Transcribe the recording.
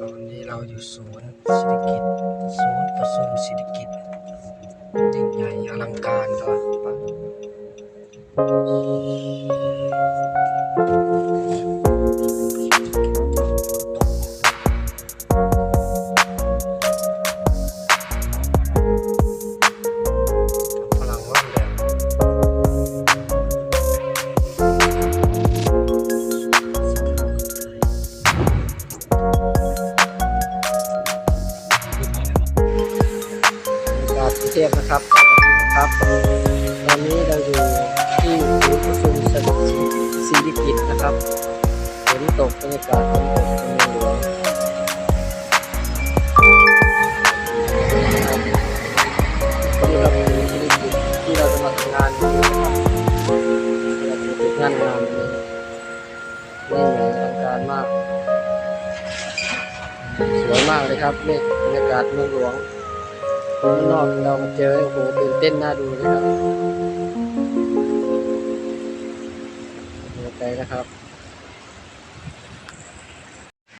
ตอนนี้เราอยู่ศูนย์เศรษฐกิจศูนย์ประชุมเศรษฐกิจยิ่งใหญ่อลังการตัวปะ กรุงเทพนะครับสวัสดีครับตอนนี้เราอยู่ที่ศูนย์ประชุมเศรษฐกิจศรีกิจนะครับฝนตกบรรยากาศฝนตกเป็นเมืองหลวงนี่เราเป็นศรีกิจที่เราจะมาทำงานนะครับเราจะติดงานงานนี้นี่ใหญ่อลังการมาก สวยมากเลยครับนี่บรรยากาศเมืองหลวง ข้างนอกเรามาเจอโอ้โหตื่นเต้นน่าดูเลยครับเดี๋ยวไปนะครับ